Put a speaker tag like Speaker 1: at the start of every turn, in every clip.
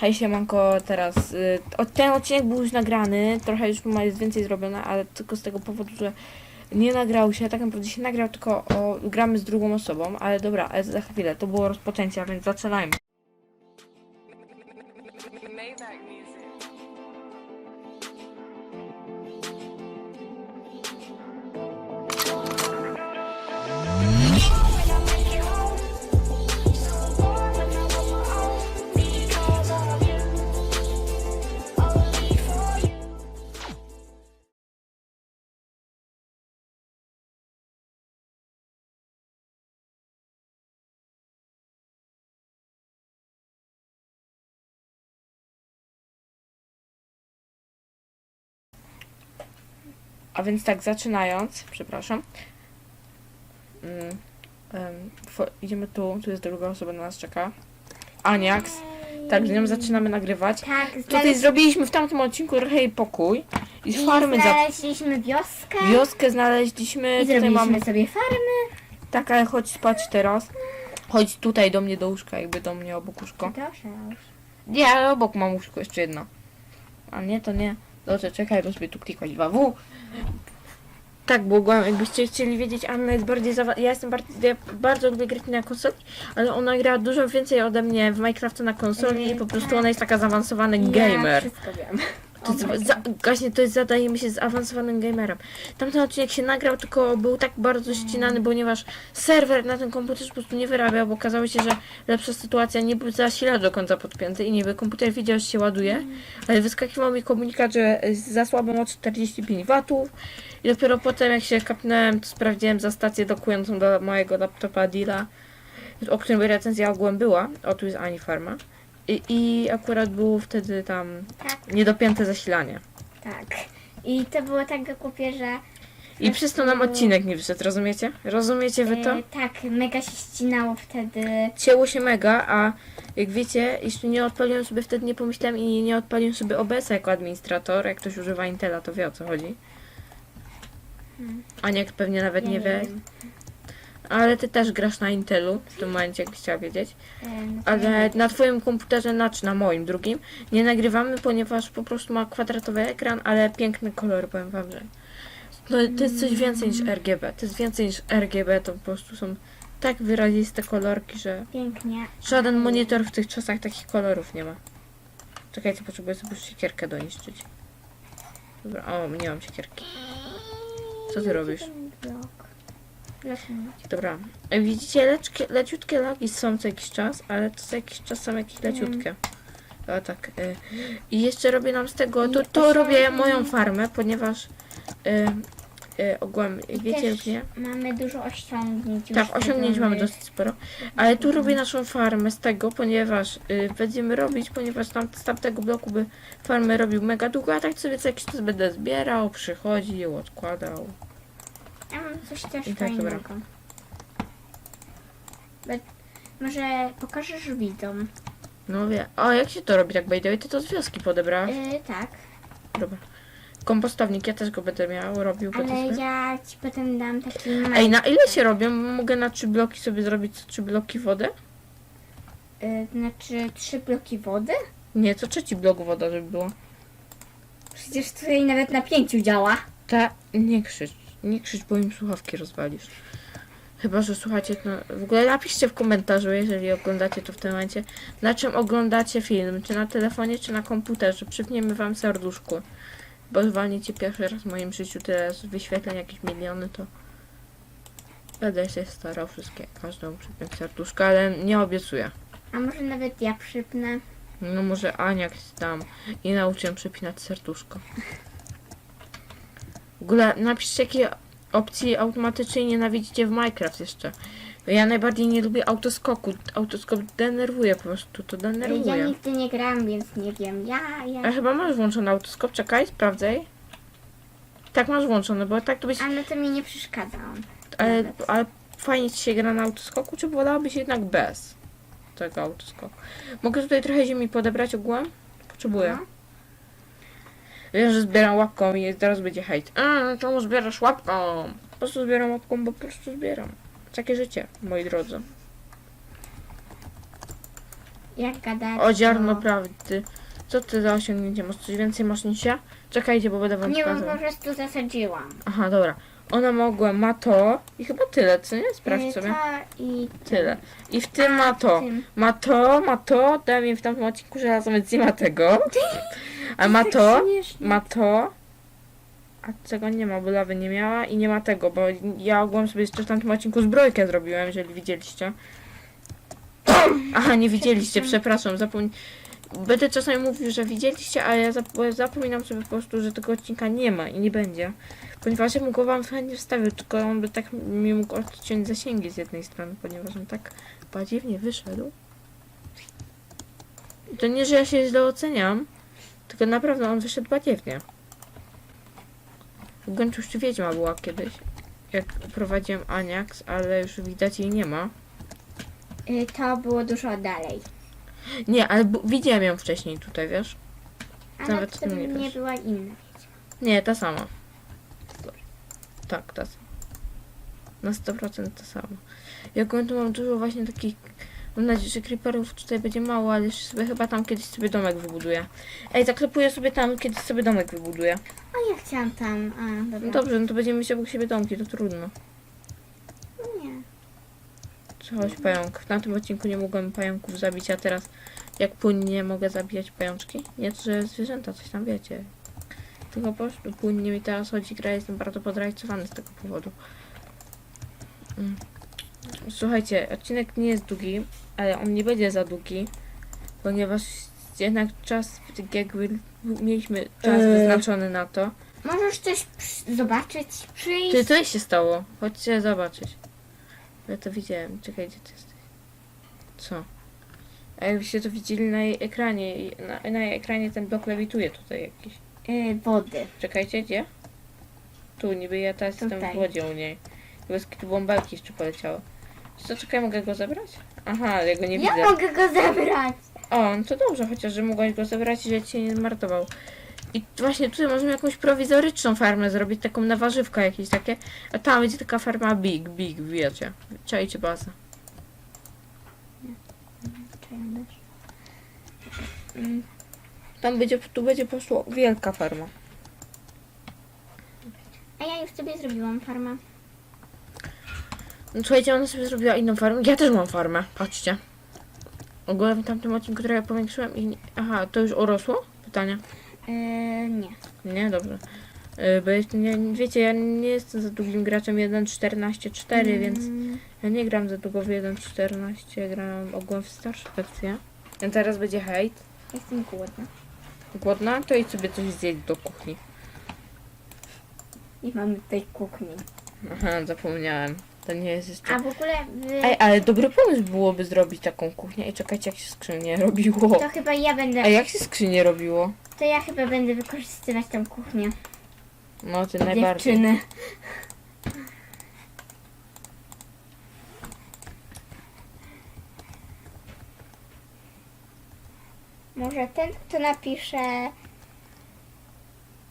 Speaker 1: Hej siemanko, teraz y, ten odcinek był już nagrany, trochę już ma jest więcej zrobione, ale tylko z tego powodu, że nie nagrał się, tak naprawdę się nagrał, tylko o, gramy z drugą osobą, ale dobra, ale za chwilę, to było rozpoczęcie, a więc zaczynajmy. A więc tak, zaczynając, przepraszam. Mm, em, fo- idziemy tu, tu jest druga osoba na nas czeka. Aniaks. Tak, z nią zaczynamy nagrywać.
Speaker 2: Tak,
Speaker 1: Tutaj zrobiliśmy w tamtym odcinku trochę jej pokój. I z farmy za
Speaker 2: znaleźliśmy wioskę
Speaker 1: wioskę znaleźliśmy.
Speaker 2: i
Speaker 1: Tutaj
Speaker 2: zrobiliśmy
Speaker 1: mam
Speaker 2: sobie farmy.
Speaker 1: tak, ale chodź spać teraz. Chodź tutaj do mnie do łóżka, jakby do mnie obok łóżko.
Speaker 2: Proszę.
Speaker 1: Nie, ale obok mam łóżko jeszcze jedno. A nie, to nie. Dobrze, czekaj, bo sobie tu klikać 2W. Tak, błagam, jakbyście chcieli wiedzieć, Anna jest bardziej zawa- Ja jestem bardzo, ja bardzo lubię grać na konsoli, ale ona gra dużo więcej ode mnie w Minecrafta na konsoli i po prostu ona jest taka zaawansowany
Speaker 2: Ja
Speaker 1: gamer.
Speaker 2: wszystko wiem.
Speaker 1: To jest, za, właśnie to jest zadajemy się z awansowanym gamerem. Tamten odcinek się nagrał, tylko był tak bardzo ścinany, ponieważ serwer na tym komputerze po prostu nie wyrabiał, bo okazało się, że lepsza sytuacja nie był zasilacz do końca podpięty i niby komputer widział, że się ładuje, ale wyskakiwał mi komunikat, że za słabo ma 45 watów i dopiero potem jak się kapnąłem, to sprawdziłem za stację dokującą do mojego laptopa Dila, o którym recenzja ogółem była, o tu jest Ani Farma. I, I akurat było wtedy tam
Speaker 2: Tak,
Speaker 1: niedopięte zasilanie.
Speaker 2: tak. I to było tak głupie, że
Speaker 1: I przez to nam odcinek nie wyszedł, rozumiecie? Rozumiecie wy to?
Speaker 2: e, tak, mega się ścinało wtedy.
Speaker 1: Cięło się mega, a jak wiecie, jeśli nie odpaliłem sobie wtedy, nie pomyślałem i nie odpaliłem sobie OBS jako administrator, jak ktoś używa Intela, to wie o co chodzi. Aniak pewnie nawet
Speaker 2: Ja
Speaker 1: nie wie,
Speaker 2: wiem.
Speaker 1: Ale ty też grasz na Intelu, w tym momencie jakbyś chciała wiedzieć. Ale na twoim komputerze, znaczy na moim drugim, nie nagrywamy, ponieważ po prostu ma kwadratowy ekran, ale piękny kolor, powiem wam, że no, to jest coś więcej niż RGB. To jest więcej niż RGB, to po prostu są tak wyraziste kolorki, że
Speaker 2: Pięknie.
Speaker 1: żaden monitor w tych czasach takich kolorów nie ma. Czekajcie, potrzebuję sobie siekierkę doniszczyć. Dobra, o, nie mam siekierki. Co ty robisz?
Speaker 2: Blok.
Speaker 1: Dobra, widzicie, leczkie, leciutkie lagi są co jakiś czas, ale to co jakiś czas są jakieś leciutkie. O tak. y, I jeszcze robię nam z tego, to, to robię moją farmę, ponieważ y, y, ogółem, wiecie gdzie?
Speaker 2: Mamy dużo osiągnięć.
Speaker 1: Tak, osiągnięć mamy dosyć sporo, ale tu robię naszą farmę z tego, ponieważ y, będziemy robić, ponieważ tam z tamtego bloku by farmę robił mega długo, a tak sobie co jakiś czas będę zbierał, przychodził, odkładał.
Speaker 2: Ja mam coś też
Speaker 1: I tak,
Speaker 2: fajnego.
Speaker 1: dobra.
Speaker 2: Be- Może pokażesz widzom?
Speaker 1: No wie, o jak się to robi tak by the way, ty to z wioski podebrałaś?
Speaker 2: Yy, tak,
Speaker 1: Dobra. Kompostownik, ja też go będę miał, robił
Speaker 2: ale
Speaker 1: powiedzmy.
Speaker 2: ja ci potem dam taki
Speaker 1: Ej, na ile się robią? Mogę na trzy bloki sobie zrobić co trzy bloki wody?
Speaker 2: Yy, znaczy trzy bloki wody?
Speaker 1: Nie, co trzeci blok woda, żeby było.
Speaker 2: Przecież tutaj nawet na pięciu działa.
Speaker 1: Ta, nie krzycz, nie krzycz, bo im słuchawki rozwalisz. Chyba, że słuchacie, no, w ogóle napiszcie w komentarzu, jeżeli oglądacie to w tym momencie, na czym oglądacie film, czy na telefonie, czy na komputerze. Przypniemy wam serduszku, bo zwalnicie pierwszy raz w moim życiu tyle z wyświetleń, jakieś miliony, to będę się starał wszystkie, każdą przypiąć serduszko, ale nie obiecuję.
Speaker 2: A może nawet ja przypnę.
Speaker 1: No może Aniak tam i nauczę przypinać serduszko. W ogóle napiszcie jakie opcji automatycznie nienawidzicie w Minecraft jeszcze. Ja najbardziej nie lubię autoskoku. Autoskop denerwuje po prostu, to
Speaker 2: Ja
Speaker 1: denerwuje.
Speaker 2: nigdy nie grałam, więc nie wiem. Ja,
Speaker 1: A
Speaker 2: ja.
Speaker 1: chyba masz włączony autoskop, czekaj, sprawdzaj. Tak masz włączony, bo tak to byś...
Speaker 2: A no to mi nie przeszkadza on.
Speaker 1: Ale, ale fajnie ci się gra na autoskoku, czy wolałabyś jednak bez tego autoskoku? Mogę tutaj trochę ziemi podebrać ogółem? Potrzebuję.
Speaker 2: No.
Speaker 1: Wiem, że zbieram łapką i zaraz będzie hejt. A, czemu zbierasz łapką? Po prostu zbieram łapką, bo po prostu zbieram. Takie życie, moi drodzy.
Speaker 2: Jak gadać?
Speaker 1: O ziarno prawdy. Co ty za osiągnięcie masz? Coś więcej masz niż ja? Czekajcie, bo będę wam
Speaker 2: Nie, bo po
Speaker 1: pokazał.
Speaker 2: prostu zasadziłam.
Speaker 1: Aha, dobra. Ona mogła, ma to i chyba tyle, co nie? Sprawdź
Speaker 2: Y,
Speaker 1: sobie.
Speaker 2: I
Speaker 1: Tyle. I w tym ma to.
Speaker 2: tym.
Speaker 1: Ma to, ma to. Dałem jej w tamtym odcinku żelazo, więc nie ma tego. A ma to, ma to. A czego nie ma, bo lawy nie miała i nie ma tego, bo ja ogółem sobie jeszcze w tamtym odcinku zbrojkę zrobiłem, jeżeli widzieliście. Aha, nie widzieliście, przepraszam, zapomnę. Będę czasami mówił, że widzieliście, ale ja zap- zapominam sobie po prostu, że tego odcinka nie ma i nie będzie. Ponieważ ja bym go wam chętnie wstawił, tylko on by tak mi mógł odciąć zasięgi z jednej strony, ponieważ on tak badziewnie wyszedł. To nie, że ja się źle oceniam, tylko naprawdę on wyszedł badziewnie. W Gęczuszczy Wiedźma była kiedyś, jak prowadziłem Aniaks, ale już widać jej nie ma.
Speaker 2: Y, To było dużo dalej.
Speaker 1: Nie, ale bu- widziałem ją wcześniej tutaj, wiesz?
Speaker 2: Ale
Speaker 1: Nawet
Speaker 2: to
Speaker 1: nie
Speaker 2: nie była inna.
Speaker 1: Nie, ta sama. Tak, ta sama. Na 100% ta sama. Ja tu mam dużo właśnie takich... Mam nadzieję, że creeperów tutaj będzie mało, ale sobie chyba tam kiedyś sobie domek wybuduję. Ej, zaklepuję sobie tam, kiedyś sobie domek wybuduję.
Speaker 2: A ja chciałam tam. A, dobra.
Speaker 1: No dobrze, no to będziemy mieć obok siebie domki, to trudno.
Speaker 2: Nie.
Speaker 1: Coś pająk. W tamtym odcinku nie mogłem pająków zabić, a teraz jak płynnie mogę zabijać pajączki? Nie, to, że zwierzęta, coś tam wiecie. Tylko po prostu płynnie mi teraz chodzi gra, jestem bardzo podrajcowany z tego powodu. Mm. Słuchajcie, odcinek nie jest długi, ale on nie będzie za długi, ponieważ jednak czas, jakby mieliśmy czas
Speaker 2: Eee.
Speaker 1: wyznaczony na to.
Speaker 2: Możesz coś przy- zobaczyć, przyjść.
Speaker 1: Ty, co się stało? Chodźcie zobaczyć. Ja to widziałem. Czekaj, gdzie ty jesteś? Co? A jakbyście to widzieli na jej ekranie, i- na, na jej ekranie ten blok lewituje tutaj jakiś.
Speaker 2: Y, wody.
Speaker 1: Czekajcie, gdzie? Tu, niby ja teraz jestem
Speaker 2: Tutaj.
Speaker 1: w wodzie u niej. Bez tu bąbelki jeszcze poleciały. Co, czekaj, mogę go zabrać? Aha, ale ja go nie
Speaker 2: ja
Speaker 1: widzę.
Speaker 2: mogę go zabrać.
Speaker 1: O, no to dobrze, chociaż, że mogłaś go zabrać i że cię nie zmartował. I właśnie tutaj możemy jakąś prowizoryczną farmę zrobić, taką na warzywka jakieś takie. A tam będzie taka farma big, big, wiecie. Czajcie bazę. Mm. Tam będzie, tu będzie po prostu wielka farma.
Speaker 2: A ja już sobie zrobiłam farmę.
Speaker 1: No słuchajcie, ona sobie zrobiła inną farmę. Ja też mam farmę, patrzcie. Ogólnie w tamtym odcinku trochę powiększyłem i... Aha, to już urosło? Pytanie.
Speaker 2: Y, nie.
Speaker 1: Nie, dobrze. Y, Bo jest, nie, wiecie, ja nie jestem za długim graczem 1.14.4, więc
Speaker 2: Mm,
Speaker 1: ja nie gram za długo w 1.14, gram ogółem w starsze wersje. A teraz będzie hejt.
Speaker 2: Jestem głodna.
Speaker 1: Głodna? To idź sobie coś zjeść do kuchni.
Speaker 2: I mamy tutaj kuchni.
Speaker 1: Aha, zapomniałem. To nie jest jeszcze...
Speaker 2: A w ogóle wy...
Speaker 1: Ej, ale dobry pomysł byłoby zrobić taką kuchnię. I czekajcie, jak się skrzynie robiło.
Speaker 2: to chyba ja będę.
Speaker 1: A jak się skrzynie robiło?
Speaker 2: To ja chyba będę wykorzystywać tą kuchnię.
Speaker 1: No, ty najbardziej.
Speaker 2: Dziewczyny. Może ten, kto napisze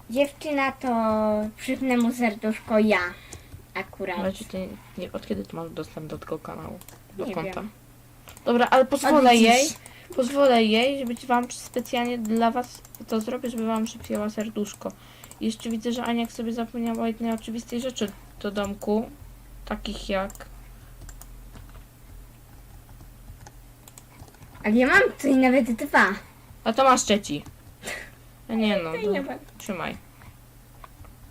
Speaker 2: dziewczyna, to przypnę mu serduszko ja. Akurat.
Speaker 1: Znaczy, ty, nie, od kiedy ty masz dostęp do tego kanału? Do
Speaker 2: Nie
Speaker 1: konta?
Speaker 2: wiem.
Speaker 1: Dobra, ale pozwolę
Speaker 2: Od dziś.
Speaker 1: jej. Pozwolę jej, żeby wam specjalnie dla was to zrobię, żeby wam przypięła serduszko. I Jeszcze widzę, że Aniak sobie zapomniała jednej oczywistej rzeczy do domku. Takich jak...
Speaker 2: Ale ja mam tutaj nawet dwa.
Speaker 1: A to masz trzeci. A nie no,
Speaker 2: To nie
Speaker 1: to,
Speaker 2: ma.
Speaker 1: trzymaj.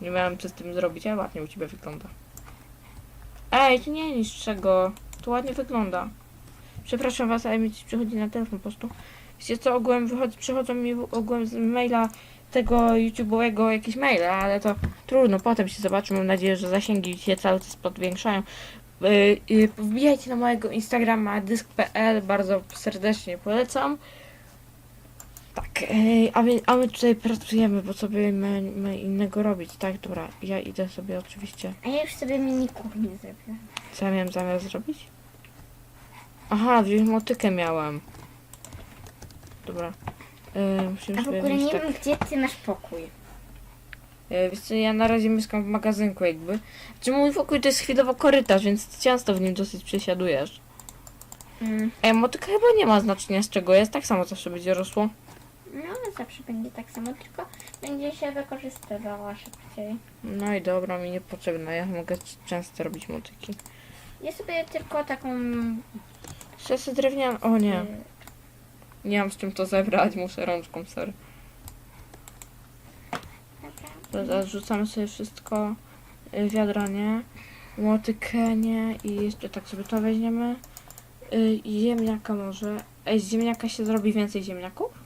Speaker 1: Nie miałem co z tym zrobić, ale ładnie u ciebie wygląda. Ej, ty nie niszcz czego. To ładnie wygląda. Przepraszam was, ale mi przychodzi na telefon po prostu. Wiecie co, ogółem wychodzi, przychodzą mi ogółem z maila tego YouTube'owego jakieś maile, ale to trudno, potem się zobaczy. Mam nadzieję, że zasięgi się cały czas podwiększają. Yy, yy, wbijajcie na mojego Instagrama dysk.pl, bardzo serdecznie polecam. Tak, a, my, a my tutaj pracujemy, bo co by my, my innego robić, tak? Dobra, ja idę sobie oczywiście.
Speaker 2: A ja już sobie mini kuchnię zrobiłam.
Speaker 1: Co ja miałem zamiar zrobić? Aha, wziąć motykę miałem. Dobra. Yy, musimy
Speaker 2: A w
Speaker 1: sobie
Speaker 2: ogóle
Speaker 1: wziąć
Speaker 2: nie
Speaker 1: tak.
Speaker 2: wiem, gdzie ty masz pokój.
Speaker 1: Yy, wiesz co, ja na razie mieszkam w magazynku jakby. Czy mój pokój to jest chwilowo korytarz, więc często w nim dosyć przesiadujesz.
Speaker 2: Mm,
Speaker 1: Ej, motyka chyba nie ma znaczenia z czego jest, tak samo zawsze będzie rosło.
Speaker 2: No zawsze będzie tak samo, tylko będzie się wykorzystywała szybciej.
Speaker 1: No i dobra, mi niepotrzebne, ja mogę często robić motyki.
Speaker 2: Ja sobie tylko taką...
Speaker 1: Szesy drewniane, o nie,
Speaker 2: y,
Speaker 1: nie mam z czym to zebrać, muszę rączką, sorry.
Speaker 2: dobra.
Speaker 1: Rzucamy sobie wszystko, y, wiadra nie, motykę nie i jeszcze tak sobie to weźmiemy. Y, ziemniaka może. Ej, z ziemniaka się zrobi więcej ziemniaków?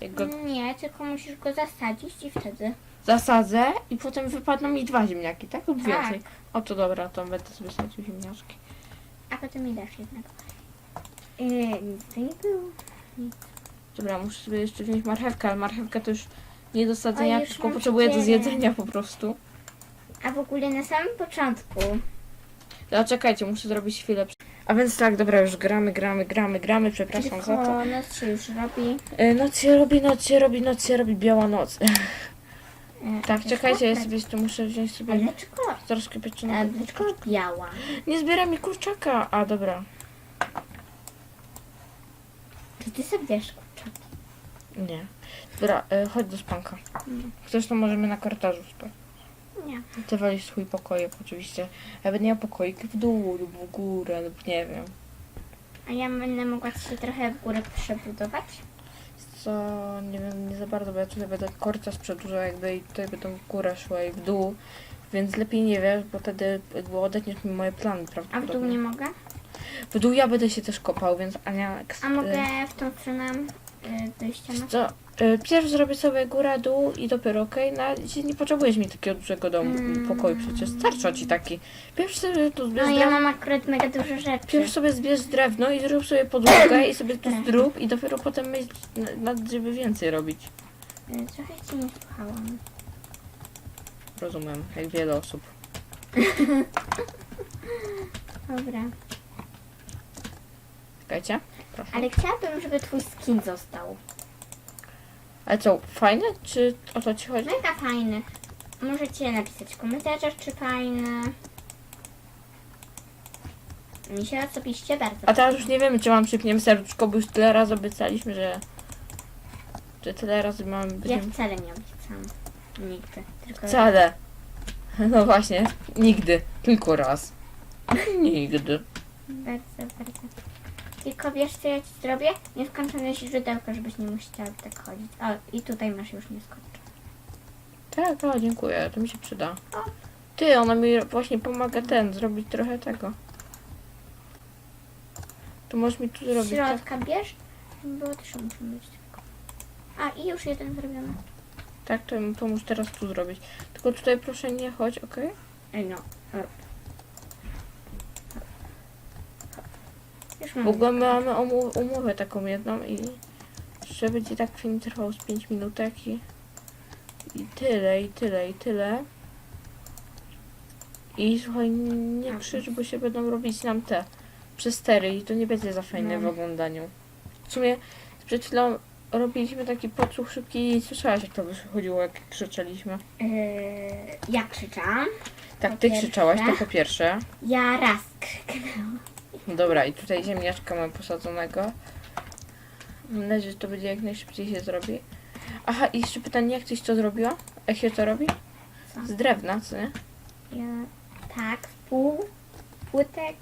Speaker 1: Jak go
Speaker 2: Nie, tylko musisz go zasadzić i wtedy.
Speaker 1: zasadzę i potem wypadną mi dwa ziemniaki, tak? Lub
Speaker 2: Tak.
Speaker 1: więcej. O to dobra, to będę sobie sadził ziemniaczki.
Speaker 2: A potem mi dasz jednego. Yy, nic to nie było.
Speaker 1: Dobra, muszę sobie jeszcze wziąć marchewkę, ale marchewka to już nie do sadzenia,
Speaker 2: Oj, już
Speaker 1: tylko
Speaker 2: mam
Speaker 1: potrzebuję do zjedzenia po prostu.
Speaker 2: A w ogóle na samym początku
Speaker 1: Ja czekajcie, muszę zrobić chwilę. A więc tak, dobra, już gramy, gramy, gramy, gramy, przepraszam za to.
Speaker 2: tylko noc się już robi.
Speaker 1: E, Noc się robi, noc się robi, noc się robi, biała noc.
Speaker 2: Yy,
Speaker 1: Tak, czekajcie, ja sobie jeszcze muszę wziąć
Speaker 2: A
Speaker 1: sobie
Speaker 2: dlaczego?
Speaker 1: troszkę
Speaker 2: A
Speaker 1: pieczonego.
Speaker 2: dlaczego biała?
Speaker 1: Nie zbiera mi kurczaka. A, dobra.
Speaker 2: Czy ty sobie kurczaki?
Speaker 1: Nie. Dobra, e, chodź do spanka. Chcesz, to możemy na korytarzu spać.
Speaker 2: Nie.
Speaker 1: Ty walisz swój pokoik oczywiście. Ja będę miał pokoik w dół lub w górę lub nie wiem.
Speaker 2: A ja będę mogła się trochę w górę przebudować?
Speaker 1: Co, nie wiem, nie za bardzo, bo ja tutaj będę korytarz przedłużał jakby i tutaj będą w górę szła i w dół. Więc lepiej nie wiesz, bo wtedy jakby odetniesz mi moje plany
Speaker 2: A w dół nie mogę?
Speaker 1: W dół ja będę się też kopał, więc Ania...
Speaker 2: A mogę w tą stronę yy, wyjścia na...
Speaker 1: Co? Y, Pierw zrobię sobie góra, dół i dopiero okej. Na nie potrzebujesz mi takiego dużego domu,
Speaker 2: Mm.
Speaker 1: pokoju przecież. Starcza ci taki. Pierw sobie tu zbierz
Speaker 2: No ja mam akurat mega dużo rzeczy.
Speaker 1: Pierw sobie zbierz drewno i zrób sobie podłogę i sobie tu
Speaker 2: Tak.
Speaker 1: zrób i dopiero potem myśl na- nad żeby więcej robić.
Speaker 2: Yy, Trochę cię nie słuchałam.
Speaker 1: Rozumiem, jak wiele osób.
Speaker 2: Dobra.
Speaker 1: Czekajcie. Proszę.
Speaker 2: Ale chciałabym, żeby twój skin został.
Speaker 1: Ale co, fajne? Czy o to ci chodzi?
Speaker 2: Mega fajny. Możecie napisać w komentarzach, czy fajny. Mi się osobiście bardzo
Speaker 1: A teraz już nie wiemy, czy mam przypniemy serduszko, bo już tyle razy obiecaliśmy, że... Że tyle razy mamy...
Speaker 2: Ja
Speaker 1: Będziemy...
Speaker 2: wcale nie obiecałam. Nigdy. Tylko
Speaker 1: Wcale. No właśnie, nigdy. Tylko raz. Nigdy.
Speaker 2: Bardzo, bardzo. Tylko wiesz co ja ci zrobię? Nieskończone źródełko, żebyś nie musiał tak chodzić. O, i tutaj masz już nieskończone.
Speaker 1: Tak, o, dziękuję, to mi się przyda. Ty, ona mi właśnie pomaga ten, zrobić trochę tego. To możesz mi tu zrobić, tak?
Speaker 2: środka bierz, bo trzy muszą być tylko. A, i już jeden zrobiony.
Speaker 1: Tak, to mi pomóż teraz tu zrobić. Tylko tutaj proszę nie chodź, okej?
Speaker 2: Ej no, rób. Już
Speaker 1: W ogóle my mamy umowę taką jedną i że będzie tak film trwał z 5 minutek i, i tyle, i tyle, i tyle. I słuchaj, nie krzycz, bo się będą robić nam te przestery i to nie będzie za fajne
Speaker 2: No.
Speaker 1: w oglądaniu. W sumie przed chwilą robiliśmy taki podsłuch szybki i słyszałaś jak to wychodziło, jak krzyczeliśmy.
Speaker 2: Yy, ja krzyczałam.
Speaker 1: Tak,
Speaker 2: Po
Speaker 1: ty
Speaker 2: pierwsze.
Speaker 1: krzyczałaś, to po pierwsze.
Speaker 2: Ja raz krzyknęłam.
Speaker 1: Dobra, i tutaj ziemniaczka mam posadzonego. Mam nadzieję, że to będzie jak najszybciej się zrobi. Aha, i jeszcze pytanie, jak tyś to zrobiła? Jak się to robi?
Speaker 2: Co?
Speaker 1: Z drewna, co nie?
Speaker 2: Ja, tak, z pół płytek.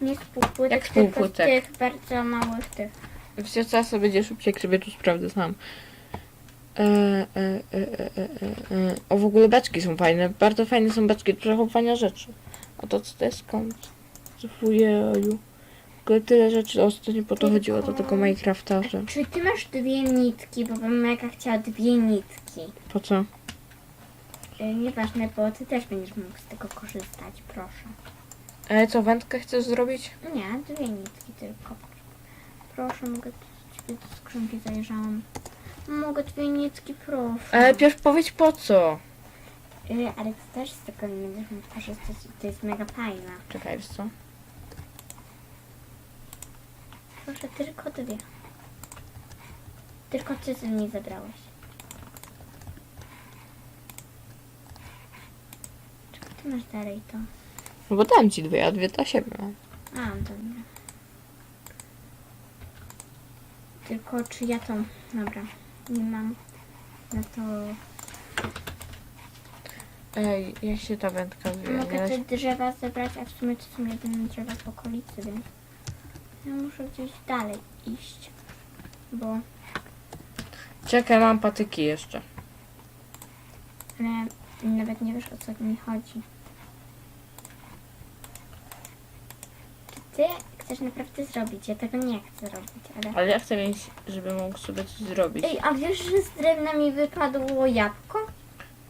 Speaker 2: Nie z pół płytek,
Speaker 1: Jak z pół
Speaker 2: tylko
Speaker 1: płytek?
Speaker 2: z tych bardzo małych tych.
Speaker 1: Wiecie co, co będzie szybciej, jak sobie tu sprawdzę sam. E, e, e, e, e, e. O, w ogóle beczki są fajne. Bardzo fajne są beczki do przechowywania rzeczy. A to co to jest skąd? W ogóle tyle rzeczy, o co nie po to chodziło, to tylko Minecrafta, że...
Speaker 2: Czy ty masz dwie nitki, bo bym mega chciała dwie nitki.
Speaker 1: Po co?
Speaker 2: Yy, nieważne, bo ty też będziesz mógł z tego korzystać, proszę.
Speaker 1: E, co, wędkę chcesz zrobić?
Speaker 2: Nie, dwie nitki tylko. Proszę, mogę do ciebie do skrzynki zajrzałam. Mogę dwie nitki, proszę.
Speaker 1: Ale pierw powiedz po co?
Speaker 2: Yy, ale ty też z tego nie będziesz mógł korzystać i to jest mega fajne.
Speaker 1: Czekaj, wiesz co?
Speaker 2: Proszę, tylko dwie. Tylko ty ze mnie zabrałeś. Czego ty masz dalej to?
Speaker 1: No bo dam ci dwie, a dwie dla siebie mam.
Speaker 2: A, dobra. Tylko czy ja to... Dobra, nie mam. No to
Speaker 1: Ej, jak się ta wędka
Speaker 2: mogę te
Speaker 1: wyjdzie?
Speaker 2: drzewa zebrać, a w sumie to są jedyne drzewa w okolicy, więc ja muszę gdzieś dalej iść. Bo
Speaker 1: Czekaj, mam patyki jeszcze.
Speaker 2: ale nawet nie wiesz o co mi chodzi. Czy ty chcesz naprawdę zrobić? Ja tego nie chcę robić, ale...
Speaker 1: Ale ja chcę mieć, żeby mógł sobie coś zrobić.
Speaker 2: Ej, a wiesz, że z drewna mi wypadło jabłko?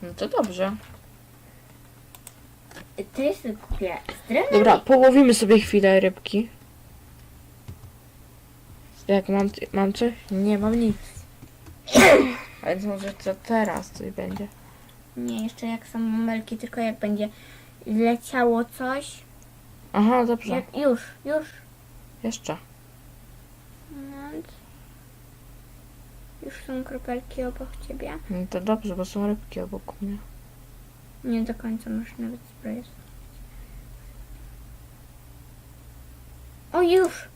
Speaker 1: No to dobrze.
Speaker 2: To jest głupie. Z drewna
Speaker 1: Dobra,
Speaker 2: mi...
Speaker 1: połowimy sobie chwilę rybki. Jak mam, mam coś? Nie mam nic. A więc może to teraz coś będzie.
Speaker 2: Nie, jeszcze jak są melki, tylko jak będzie leciało coś.
Speaker 1: Aha, dobrze.
Speaker 2: Jak już, już.
Speaker 1: Jeszcze.
Speaker 2: Moment. Już są kropelki obok ciebie.
Speaker 1: No to dobrze, bo są rybki obok mnie.
Speaker 2: Nie do końca masz nawet zbroję. O już!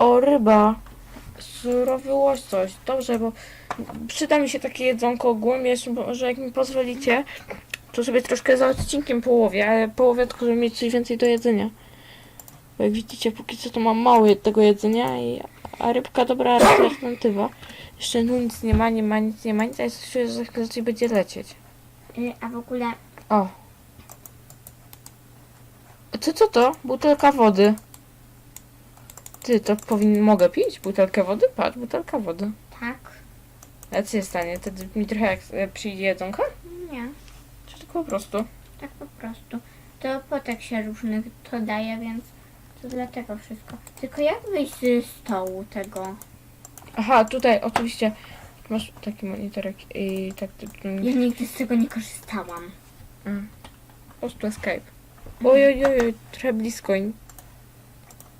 Speaker 1: O, ryba. Surowy łosoś. Dobrze, bo przyda mi się takie jedzonko ogólnie, może jak mi pozwolicie, to sobie troszkę za odcinkiem połowię, ale połowię tylko, żeby mieć coś więcej do jedzenia. Bo jak widzicie, póki co to mam mało tego jedzenia, i, a rybka dobra alternatywa. Jeszcze tu nic nie ma, nie ma, nic nie ma, nic, a ja czuję, że za chwilę coś będzie lecieć.
Speaker 2: Y, A w ogóle
Speaker 1: O. Ty co to? Butelka wody. Ty, to powinien, mogę pić butelkę wody? Patrz, butelka wody.
Speaker 2: tak.
Speaker 1: A co się stanie? Wtedy mi trochę jak e, przyjdzie jedzonka?
Speaker 2: Nie,
Speaker 1: Czy tylko po prostu?
Speaker 2: tak po prostu. To potek się różnych to daje, więc to dlatego wszystko. Tylko jak wyjść z stołu tego?
Speaker 1: Aha, tutaj oczywiście masz taki monitorek i tak
Speaker 2: Ja nigdy z tego nie korzystałam.
Speaker 1: po prostu escape. Oj, oj, oj, oj, trochę blisko. im.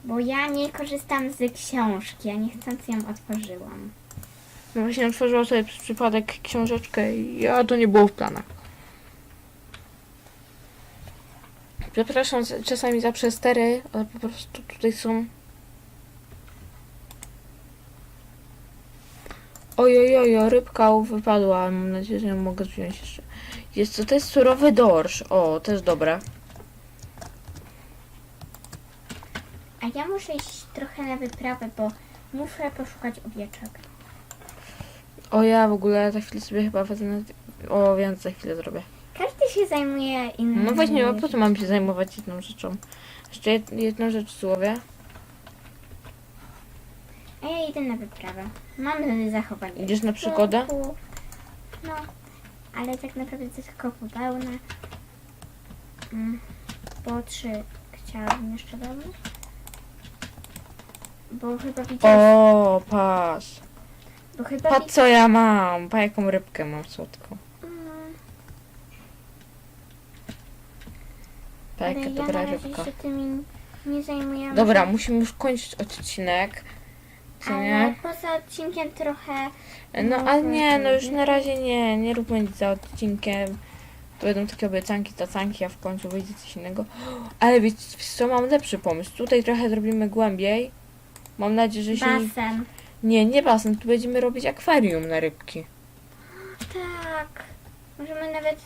Speaker 2: Bo ja nie korzystam z książki, ja niechcący ją otworzyłam.
Speaker 1: No właśnie otworzyła sobie przypadek książeczkę i a to nie było w planach. Przepraszam czasami za przestery, ale po prostu tutaj są... Oj, oj, oj, oj, rybka wypadła, mam nadzieję, że ją mogę wziąć jeszcze. Jest to, to jest surowy dorsz. O, też dobre.
Speaker 2: A ja muszę iść trochę na wyprawę, bo muszę poszukać owieczek.
Speaker 1: O, ja w ogóle za chwilę sobie chyba wezmę... O, więc za chwilę zrobię.
Speaker 2: Każdy się zajmuje innym.
Speaker 1: No właśnie, a po co mam się zajmować jedną rzeczą? Jeszcze jed, jedną rzecz złowię.
Speaker 2: A ja idę na wyprawę. Mam zachowanie.
Speaker 1: Idziesz na przygodę?
Speaker 2: No, ale tak naprawdę to tylko pełne. Mm, bo trzy chciałabym jeszcze domu. Bo chyba widziałeś.
Speaker 1: O, patrz.
Speaker 2: Bo chyba
Speaker 1: Patrz co ja mam. Pa jaką rybkę mam słodką.
Speaker 2: Mm,
Speaker 1: Pa
Speaker 2: ale
Speaker 1: jaka
Speaker 2: ja
Speaker 1: dobra
Speaker 2: na razie
Speaker 1: rybka.
Speaker 2: się tymi nie zajmujemy.
Speaker 1: Dobra, musimy już kończyć odcinek. Co
Speaker 2: Ale
Speaker 1: nie?
Speaker 2: poza odcinkiem trochę.
Speaker 1: No ale nie, no już na razie nie. Nie róbmy nic za odcinkiem. To będą takie obiecanki, tacanki, a w końcu wyjdzie coś innego. Ale wiecie co, mam lepszy pomysł. Tutaj trochę zrobimy głębiej. Mam nadzieję, że się...
Speaker 2: Basen.
Speaker 1: Nie, nie basen, tu będziemy robić akwarium na rybki.
Speaker 2: Tak. Możemy nawet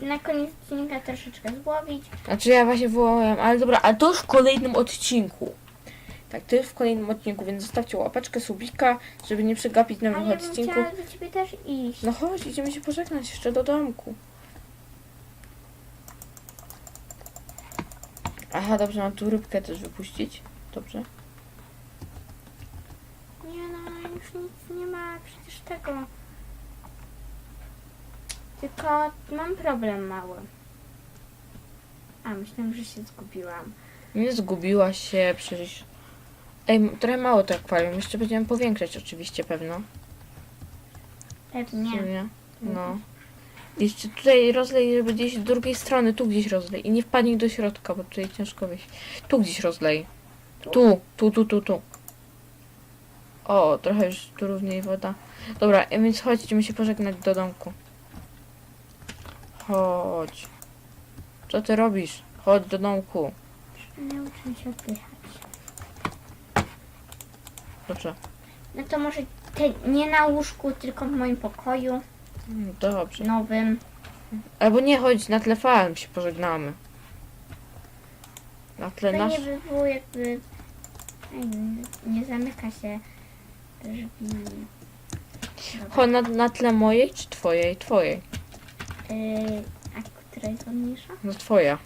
Speaker 2: na koniec odcinka troszeczkę złowić.
Speaker 1: Znaczy ja właśnie wołałem, ale dobra, a to już w kolejnym odcinku. Tak, to już w kolejnym odcinku, więc zostawcie łapeczkę, subika, żeby nie przegapić nowych
Speaker 2: Ale ja bym
Speaker 1: odcinków.
Speaker 2: chciała do ciebie też iść.
Speaker 1: No chodź, idziemy się pożegnać jeszcze do domku. Aha, dobrze, mam tu rybkę też wypuścić. Dobrze.
Speaker 2: Nie no, już nic nie ma przecież tego. Tylko mam problem mały. A, myślałam, że się zgubiłam.
Speaker 1: Nie zgubiła się, przecież... Ej, trochę mało to akwarium, jeszcze będziemy powiększać oczywiście pewno.
Speaker 2: Pewnie.
Speaker 1: Nie. No. Jeszcze tutaj rozlej, żeby gdzieś z drugiej strony, tu gdzieś rozlej. I nie wpadnij do środka, bo tutaj ciężko wyjść. Tu gdzieś rozlej. Tu, tu, tu, tu, tu. O, trochę już tu równiej woda. Dobra, a więc chodź, idziemy się pożegnać do domku. Chodź. Co ty robisz? Chodź do domku.
Speaker 2: Nie uczę się oddychać.
Speaker 1: Dobrze.
Speaker 2: No to może te, nie na łóżku, tylko w moim pokoju
Speaker 1: Mm, Dobrze.
Speaker 2: nowym.
Speaker 1: Albo nie chodź na tle falm, się pożegnamy. Na tle nasz...
Speaker 2: Fajnie by było jakby... Ej, nie zamyka się drzwi.
Speaker 1: Na, na tle mojej czy twojej? Twojej.
Speaker 2: Yy, a która jest ładniejsza?
Speaker 1: No twoja.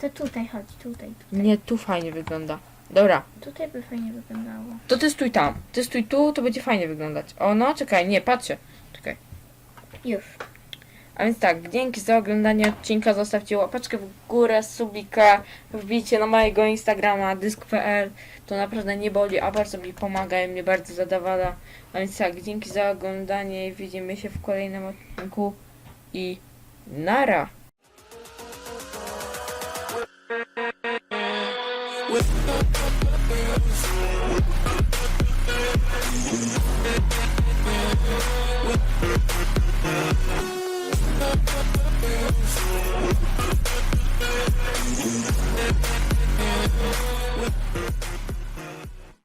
Speaker 2: To tutaj chodź, tutaj.
Speaker 1: Nie, tu fajnie wygląda. Dobra,
Speaker 2: Tutaj by fajnie wyglądało.
Speaker 1: to ty stój tam. Ty stój tu, to będzie fajnie wyglądać. O no, czekaj, nie. Czekaj.
Speaker 2: Już.
Speaker 1: A więc tak, dzięki za oglądanie odcinka. Zostawcie łapeczkę w górę, subika, wbijcie na mojego Instagrama dysk.pl. To naprawdę nie boli, a bardzo mi pomaga i mnie bardzo zadawala. A więc tak, dzięki za oglądanie widzimy się w kolejnym odcinku. I nara!